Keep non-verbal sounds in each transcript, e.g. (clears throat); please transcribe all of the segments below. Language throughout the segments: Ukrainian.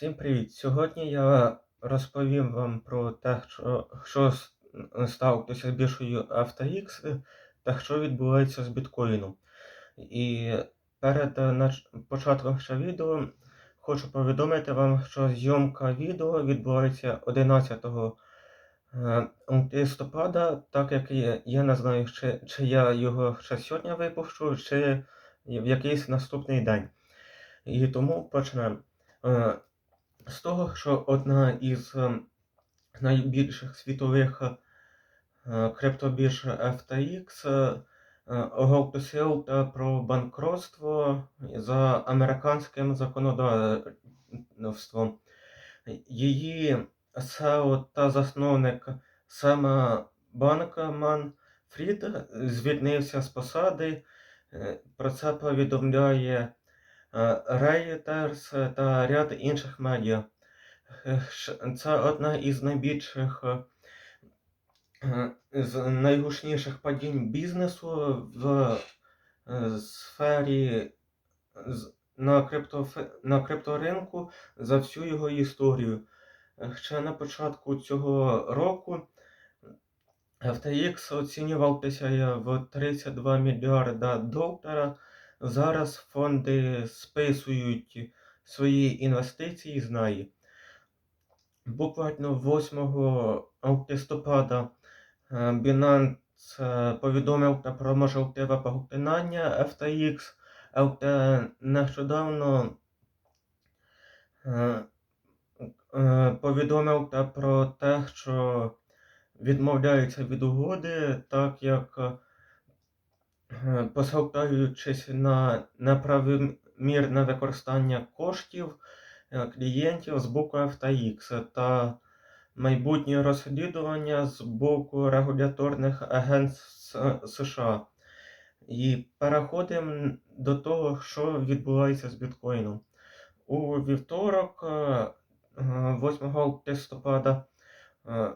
Всім привіт! Сьогодні я розповім вам про те, що, що сталося з біржею FTX та що відбувається з біткоїном. І перед е, початком ще відео хочу повідомити вам, що зйомка відео відбувається 11 е, листопада, так як я, не знаю, чи, чи я його ще сьогодні випущу, чи в якийсь наступний день. І тому почнемо. Е, з того, що одна із ем, найбільших світових е, криптобірж FTX е, е, оголосила про банкротство за американським законодавством. Її SEO та засновник Сема Банкман Фрід звільнився з посади. Е, Про це повідомляє е, Reuters та ряд інших медіа. Е, Це одна із найбільших, е, е, з найгучніших падінь бізнесу в е, сфері на, криптофе- на крипторинку за всю його історію. Е, Ще на початку цього року FTX оцінювався в 32 мільярда доларів. Зараз фонди списують свої інвестиції з. Буквально 8 листопада е, Binance е, повідомив про можливе поглинання FTX, але нещодавно е, повідомив про те, що відмовляється від угоди, так як посилаючись на неправомірне використання коштів е, клієнтів з боку FTX та майбутнє розслідування з боку регуляторних агентств США. І переходимо до того, що відбувається з біткоїном. У вівторок, е, е, 8 листопада, е,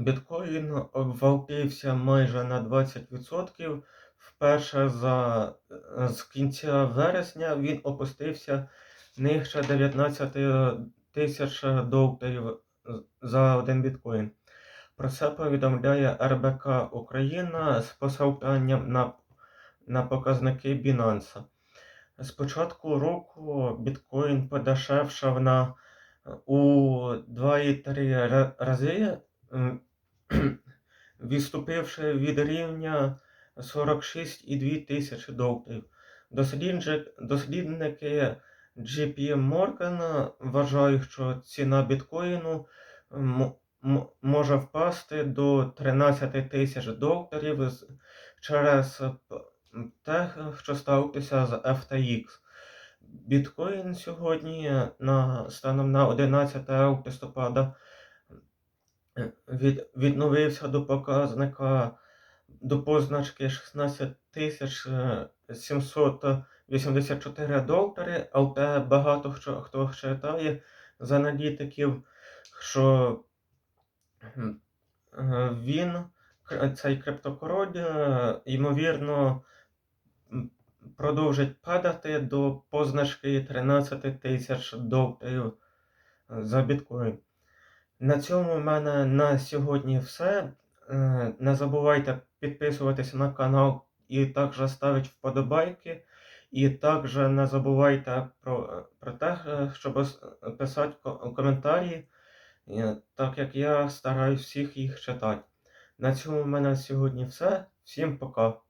біткоін обвалився майже на 20%. Вперше за, е, з кінця вересня він опустився нижче 19 тисяч доларів за один біткоін. Про це повідомляє РБК Україна з посиланням на, на показники Binance. З початку року біткоін подешевшав на у 2,3 ра- рази, (clears throat) відступивши від рівня 46,2 тисячі доларів. Дослідники JP Morgan вважають, що ціна біткоїну може впасти до 13 тисяч доларів через те, що сталося з FTX. Біткоін сьогодні на станом на 11 листопада від, відновився до показника до позначки 16 тисяч е, 784 долари, але багато хто, хто вважає з аналітиків, що він, цей криптокороль, е, ймовірно, продовжить падати до позначки 13 тисяч доларів за біткоін. На цьому в мене на сьогодні все. Е, Не забувайте підписуватися на канал і також ставити вподобайки. І також не забувайте про, про те, е, щоб писати коментарі, е, так як я стараюсь всіх їх читати. На цьому в мене сьогодні все. Всім пока.